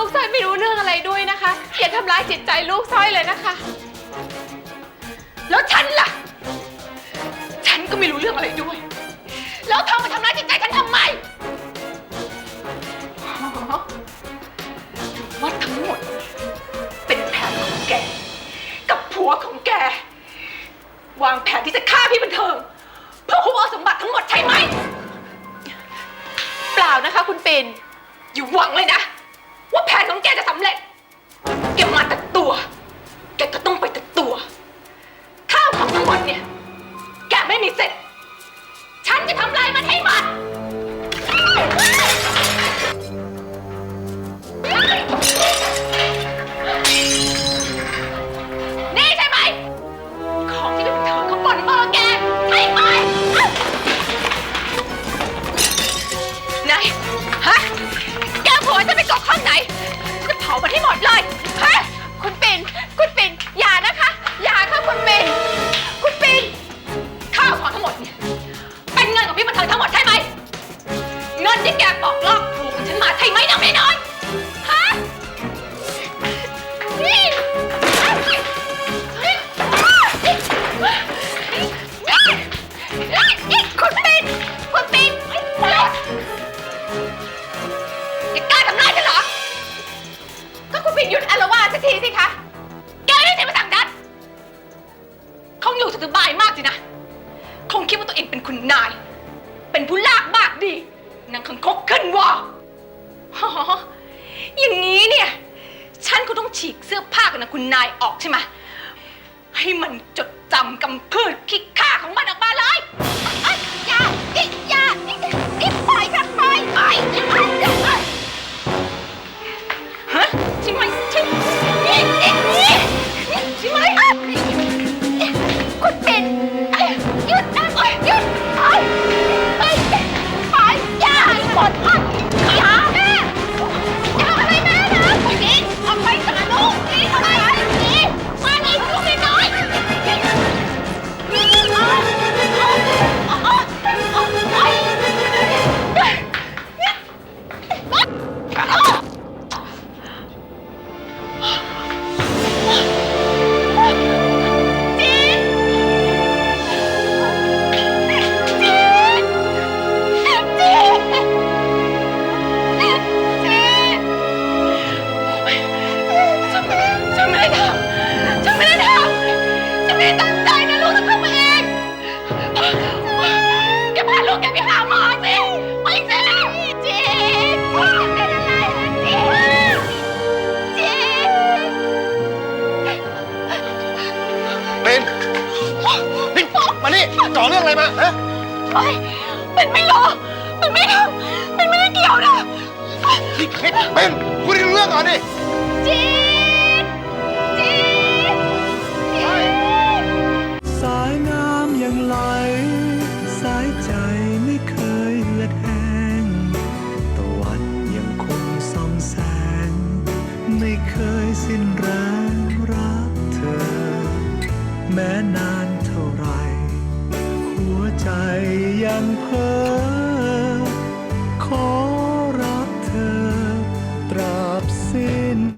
ูกซ้อยไม่รู้เรื่องอะไรด้วยนะคะเขียนทำร้ายจิตใจลูกสร้อยเลยนะคะ แล้วฉันล่ะ ฉันก็ไม่รู้เรื่องอะไรด้วย แล้วเธอมาทำร้ายจิตใจฉันทำไมอ๋อว่าทั้งหมด เป็นแผนของแก กับผัวของแก วางแผนที่จะฆ่าพี่บันเทิง เพื่อคุบเอาสมบัติทั้งหมดใช่ไหม เปล่านะคะคุณปิ่นอยู่าหวังเลยนะ แผนของแกจะสำเร็จ แกมาแต่ตัว แกก็ต้องไปแต่ตัว ข้าวของทั้งหมดเนี่ย แกไม่มีสิทธิ์ฉันจะทำลายมันให้หมด ดีสิคะ แกไม่ใช่มาสั่งดันคงอยู่สบายมากสินะ คงคิดว่าตัวเองเป็นคุณนาย เป็นผู้ลากมากดีนางคังคกขึ้นวะอ๋ออย่างนี้เนี่ย ฉันก็ต้องฉีกเสื้อผ้ากับนางคุณนายออกใช่ไหมให้มันจดจำกำพืชขี้ข้าของมันออกมาเลย มานี่จ่อเรื่องอะไรมาฮะเฮ้ยเป็นไม่รู้มันไม่ทำมันไม่ได้เกี่ยวนะนี่นี่เป็นคุยเรื่องก่อนดิเจ๊เจ๊เจ๊สายน้ำยังไหล สายใจไม่เคยเหือดแห้งตะวันยังคงส่องแสง ไม่เคยสิ้นแรงรักเธอ แม้นาน